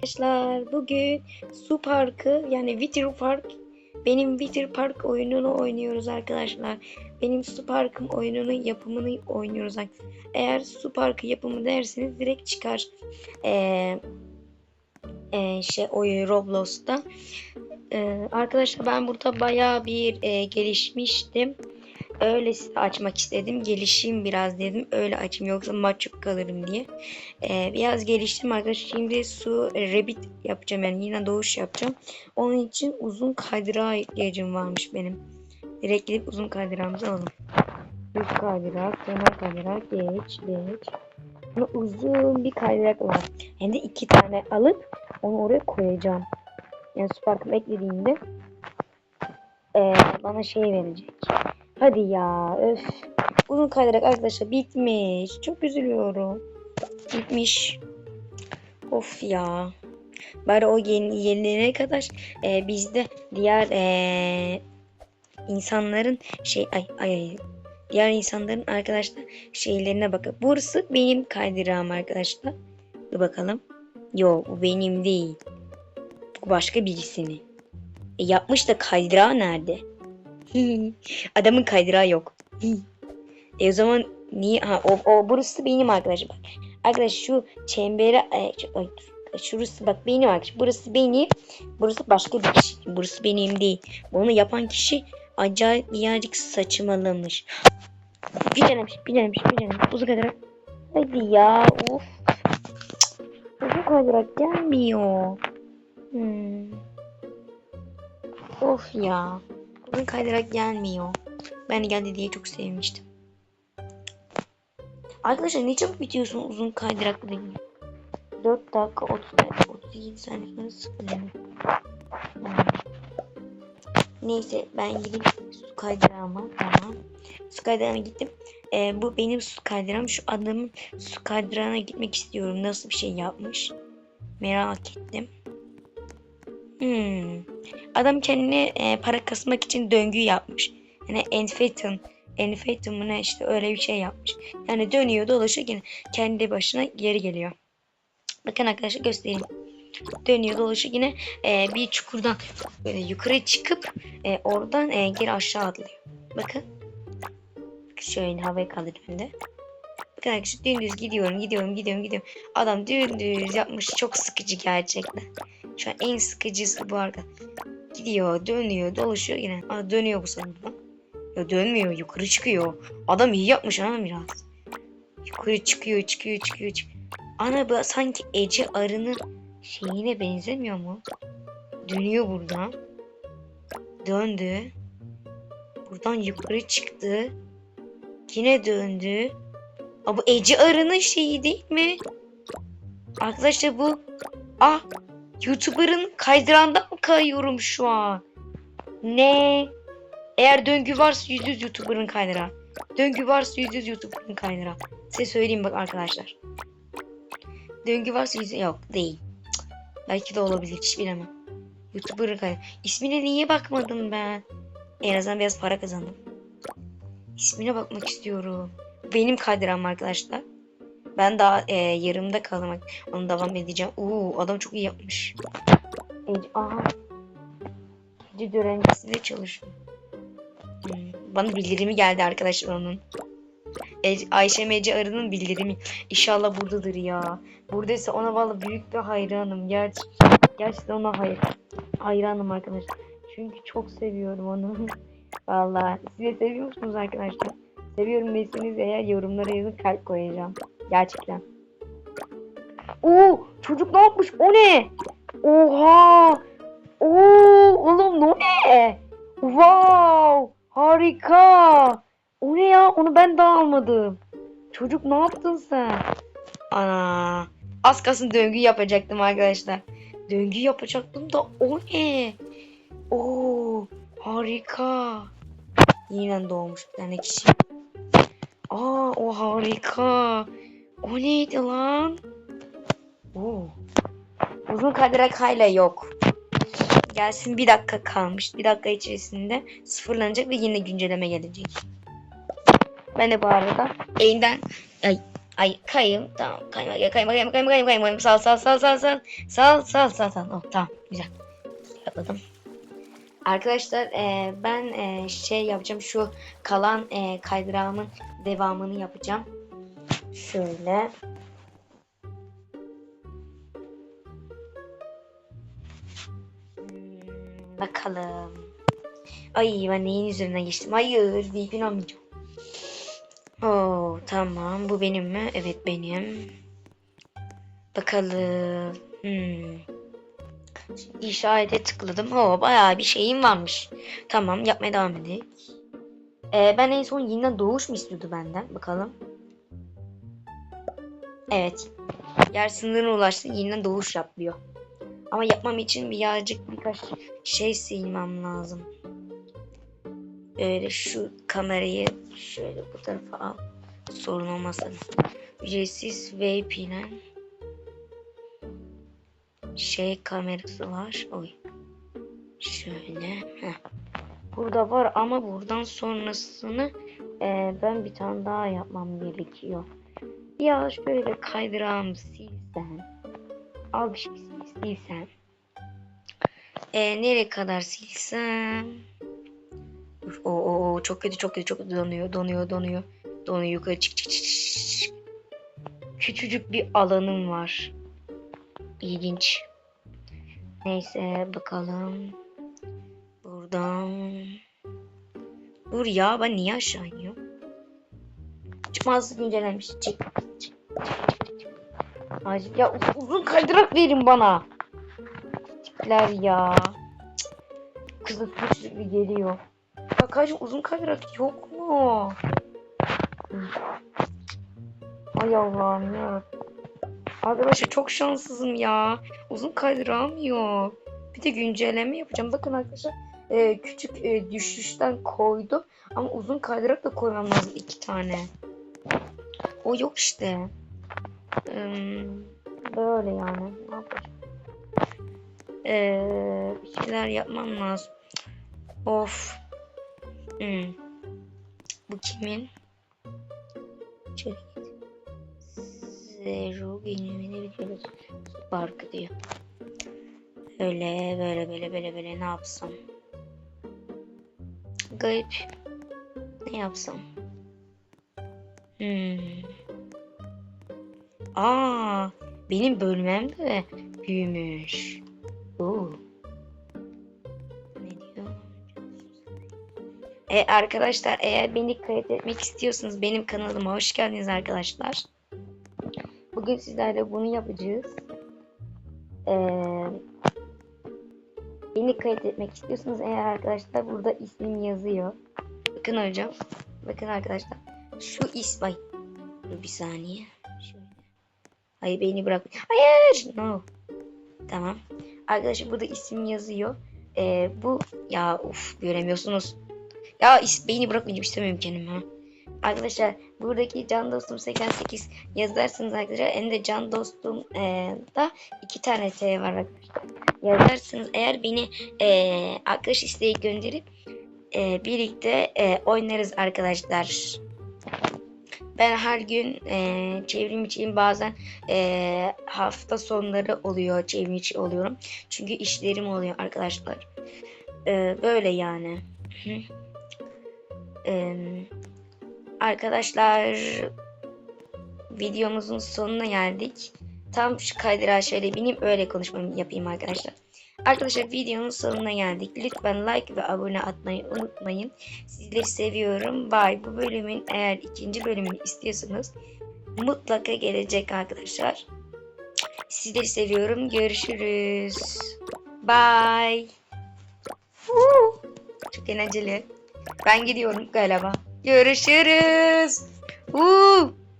Arkadaşlar bugün su parkı yani Witter Park benim Witter Park oyununu oynuyoruz arkadaşlar. Benim su parkım oyununun yapımını oynuyoruz. Eğer su parkı yapımı derseniz direkt çıkar. Ee, e, şey oyun Roblox'ta. Ee, arkadaşlar ben burada bayağı bir e, gelişmiştim. Öyle açmak istedim. Gelişeyim biraz dedim. Öyle açayım yoksa mahcup kalırım diye. Ee, biraz geliştim arkadaşlar. Şimdi su e, rabbit yapacağım yani yine doğuş yapacağım. Onun için uzun kaydırağa ihtiyacım varmış benim. Direkt gidip uzun kaydırağımızı alalım. Düz kaydırak, kenar kaydırak, geç, geç. Bunu uzun bir kaydırak var. Hem de iki tane alıp onu oraya koyacağım. Yani parkıma eklediğimde ee, bana şey verecek. Hadi ya öf. Uzun kaydırak arkadaşlar bitmiş. Çok üzülüyorum. Bitmiş. Of ya. Bari o yeni, yenilene kadar e, biz diğer e, insanların şey ay ay ay diğer insanların arkadaşlar şeylerine bakın. Burası benim kaydırağım arkadaşlar. Dur bakalım. Yok bu benim değil. Bu başka birisini. E, yapmış da kaydırağı nerede? Adamın kaydırağı yok. e o zaman niye? Ha, o, o burası benim arkadaşım. Bak. Arkadaş şu çembere ay, şurası bak benim arkadaşım. Burası benim. Burası başka bir kişi. Burası benim değil. Bunu yapan kişi acayip birazcık saçmalamış. Bir denemiş, bir denemiş, bir denemiş. Uzun kaydırak. Hadi ya, of. Uzun kaydırak gelmiyor. Hmm. Of ya. Uzun kaydırak gelmiyor. Ben geldi diye çok sevmiştim. Arkadaşlar ne çabuk bitiyorsun uzun kaydıraklı değil. 4 dakika 30 dakika 37 saniye sonra sıfırlanıyor. Hmm. Neyse ben gidip su kaydırağıma tamam. Su kaydırağına gittim. Ee, bu benim su kaydırağım. Şu adamın su kaydırağına gitmek istiyorum. Nasıl bir şey yapmış. Merak ettim. Hmm. Adam kendine e, para kasmak için döngü yapmış. Yani Enfeton. Enfeton mu işte öyle bir şey yapmış. Yani dönüyor dolaşıyor yine kendi başına geri geliyor. Bakın arkadaşlar göstereyim. Dönüyor dolaşıyor yine e, bir çukurdan böyle yukarı çıkıp e, oradan e, geri aşağı atlıyor. Bakın. Şöyle havaya kaldırdım de. Bakın arkadaşlar dümdüz gidiyorum gidiyorum gidiyorum gidiyorum. Adam dümdüz yapmış çok sıkıcı gerçekten. Şu an en sıkıcısı bu arada. Gidiyor, dönüyor, dolaşıyor yine. Aa, dönüyor bu sonunda. Ya dönmüyor, yukarı çıkıyor. Adam iyi yapmış ha biraz. Yukarı çıkıyor, çıkıyor, çıkıyor, çıkıyor. Ana bu sanki Ece Arı'nın şeyine benzemiyor mu? Dönüyor buradan. Döndü. Buradan yukarı çıktı. Yine döndü. Aa, bu Ece Arı'nın şeyi değil mi? Arkadaşlar bu... Ah YouTuber'ın kaydırağından mı kayıyorum şu an? Ne? Eğer döngü varsa yüz yüz YouTuber'ın kaydırağı. Döngü varsa yüz yüz YouTuber'ın kaydırağı. Size söyleyeyim bak arkadaşlar. Döngü varsa yüz yok değil. Cık, Belki de olabilir hiç bilemem. YouTuber'ın kaydırağı. İsmine niye bakmadım ben? En azından biraz para kazandım. İsmine bakmak istiyorum. Benim kaydırağım arkadaşlar. Ben daha e, yarımda kaldım. Onu devam edeceğim. Oo adam çok iyi yapmış. Aha. Ece öğrencisiyle çalışıyor. Hmm, Bana bildirimi geldi arkadaşlar onun. Ece, Ayşe Ece Arı'nın bildirimi. İnşallah buradadır ya. Buradaysa ona vallahi büyük bir hayranım. Ger gerçekten ona hayır. hayranım arkadaşlar. Çünkü çok seviyorum onu. Vallahi siz de seviyor musunuz arkadaşlar? Seviyorum derseniz eğer yorumlara yazın kalp koyacağım. Gerçekten. Oo çocuk ne yapmış? O ne? Oha! Oo oğlum o ne? Wow! Harika! O ne ya? Onu ben de almadım. Çocuk ne yaptın sen? Ana! Az kalsın döngü yapacaktım arkadaşlar. Döngü yapacaktım da o ne? Oo! Harika! Yeniden doğmuş bir tane kişi. Aa o harika. O neydi lan? Oo. Uzun kaydırak hala yok. Gelsin bir dakika kalmış. Bir dakika içerisinde sıfırlanacak ve yine güncelleme gelecek. Ben de bu arada elinden ay Ay kayım. Tamam. Kayma kayma kayma kayma kayma kayma kayma. Sal sal sal sal sal. Sal sal sal sal. Oh, tamam. Güzel. Yapalım. Arkadaşlar e, ben e, şey yapacağım. Şu kalan e, kaydırağımın devamını yapacağım. Şöyle. Hmm, bakalım. Ay ben neyin üzerinden geçtim? Hayır deyip inanmayacağım. Oo tamam bu benim mi? Evet benim. Bakalım. Hmm. İşarete tıkladım. Oo bayağı bir şeyim varmış. Tamam yapmaya devam edelim. Ee, ben en son yeniden doğuş mu istiyordu benden? Bakalım. Evet. Yer sınırına ulaştı. Yeniden doğuş yapıyor. Ama yapmam için birazcık birkaç şey silmem lazım. Böyle şu kamerayı şöyle bu tarafa al. Sorun olmasın. Ücretsiz VPN şey kamerası var. Oy. Şöyle. Heh. Burada var ama buradan sonrasını e, ben bir tane daha yapmam gerekiyor. Ya şöyle kaydırağımı silsen. Al bir şey sil, silsen. E, nereye kadar silsem? O, o, o, çok kötü çok kötü çok kötü donuyor donuyor donuyor. Donuyor yukarı çık çık çık çık. Küçücük bir alanım var. İlginç. Neyse bakalım. Buradan. Dur ya ben niye aşağı iniyorum? Çıkmazlık güncellenmiş. Çık. Acil ya uz- uzun kaydırak verin bana. Çıklar ya. Cık. Kızı sürekli geliyor. Ya kardeşim uzun kaydırak yok mu? Ay Allah'ım ya. Arkadaşlar çok şanssızım ya. Uzun kaydırağım yok. Bir de güncelleme yapacağım. Bakın arkadaşlar e, küçük e, düşüşten koydu. Ama uzun kaydırak da koymam lazım iki tane. O yok işte. Hmm, böyle yani. Ne yapacağım? Ee, bir şeyler yapmam lazım. Of. Hmm. Bu kimin? Git. Zero günlüğüne videoları Spark diyor. Öyle böyle böyle böyle böyle ne yapsam? Garip. Ne yapsam? Hmm. Aa, benim bölmem de büyümüş. Oo. Ne diyor? E, arkadaşlar eğer beni kayıt etmek istiyorsanız benim kanalıma hoş geldiniz arkadaşlar. Bugün sizlerle bunu yapacağız. Ee, beni kayıt etmek istiyorsanız eğer arkadaşlar burada ismim yazıyor. Bakın hocam. Bakın arkadaşlar. Şu is Ay. Dur bir saniye. Hayır beni bırak. Hayır. No. Tamam. Arkadaşlar burada isim yazıyor. Ee, bu ya uf göremiyorsunuz. Ya is, beni bırakmayacağım istemiyorum kendimi ha. Arkadaşlar buradaki can dostum 88 yazarsınız arkadaşlar. Hem de can dostum e, da iki tane T var arkadaşlar. Yazarsınız eğer beni e, arkadaş isteği gönderip e, birlikte e, oynarız arkadaşlar. Ben her gün e, çevrim içiyim bazen e, hafta sonları oluyor çevrim içi oluyorum. Çünkü işlerim oluyor arkadaşlar. E, böyle yani. E, arkadaşlar videomuzun sonuna geldik. Tam şu kaydırağa şöyle bineyim öyle konuşmamı yapayım arkadaşlar. Arkadaşlar videonun sonuna geldik. Lütfen like ve abone atmayı unutmayın. Sizleri seviyorum. Bye. Bu bölümün eğer ikinci bölümünü istiyorsanız mutlaka gelecek arkadaşlar. Sizleri seviyorum. Görüşürüz. Bye. Çok eğlenceli. Ben gidiyorum galiba. Görüşürüz. Woo.